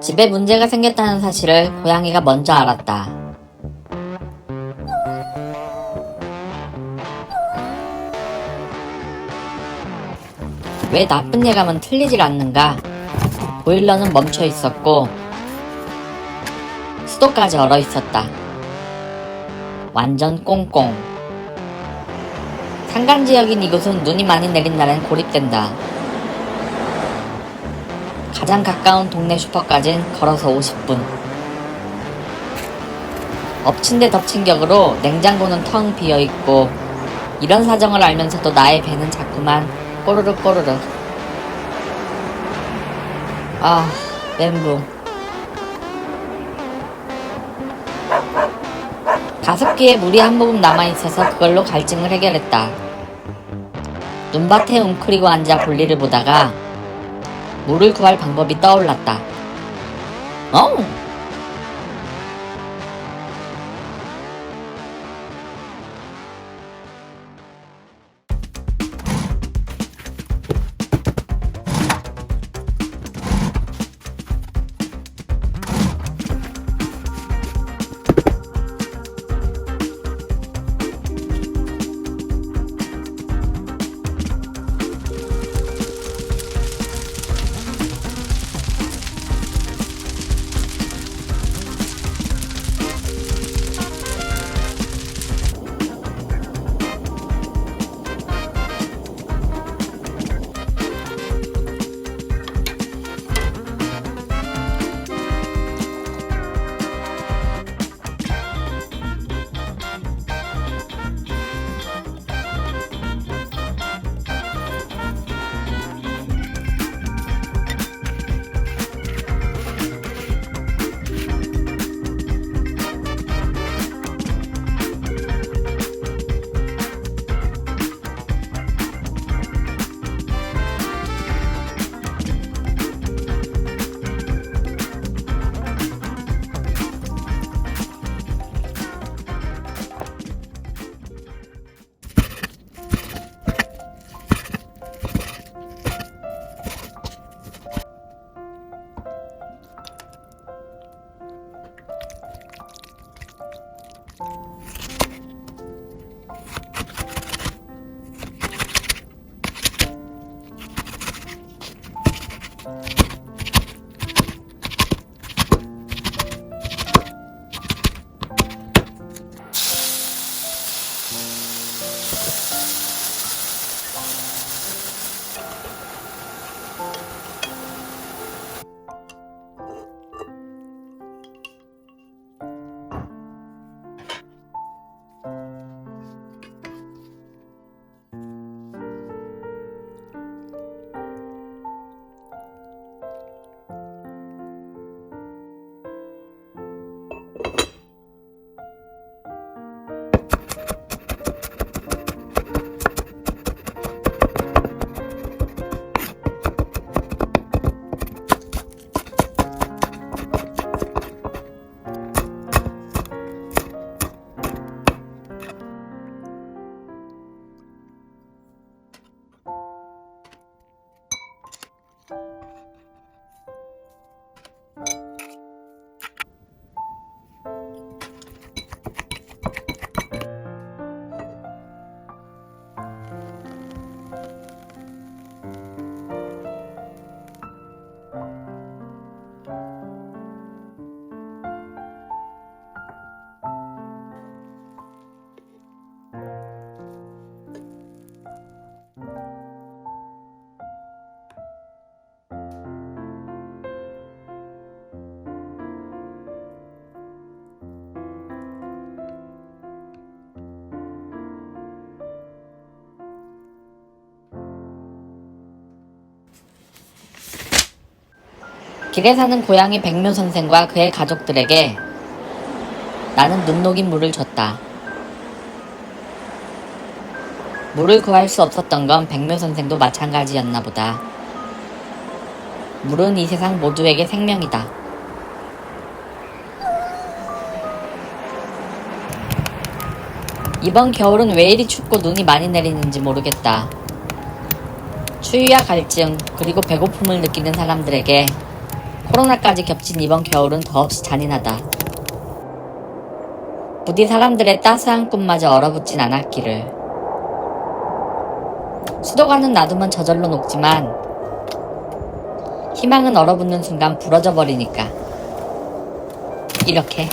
집에 문제가 생겼다는 사실을 고양이가 먼저 알았다. 왜 나쁜 예감은 틀리질 않는가? 보일러는 멈춰 있었고, 수도까지 얼어 있었다. 완전 꽁꽁. 산간 지역인 이곳은 눈이 많이 내린 날엔 고립된다. 가장 가까운 동네 슈퍼까진 걸어서 50분. 엎친 데 덮친 격으로 냉장고는 텅 비어 있고, 이런 사정을 알면서도 나의 배는 자꾸만 꼬르륵 꼬르륵. 아, 멘붕. 가습기에 물이 한 모금 남아있어서 그걸로 갈증을 해결했다. 눈밭에 웅크리고 앉아 볼일을 보다가 물을 구할 방법이 떠올랐다. 어? 길에 사는 고양이 백묘 선생과 그의 가족들에게 나는 눈 녹인 물을 줬다. 물을 구할 수 없었던 건 백묘 선생도 마찬가지였나 보다. 물은 이 세상 모두에게 생명이다. 이번 겨울은 왜 이리 춥고 눈이 많이 내리는지 모르겠다. 추위와 갈증, 그리고 배고픔을 느끼는 사람들에게 코로나까지 겹친 이번 겨울은 더없이 잔인하다. 부디 사람들의 따스한 꿈마저 얼어붙진 않았기를. 수도관은 놔두면 저절로 녹지만 희망은 얼어붙는 순간 부러져 버리니까. 이렇게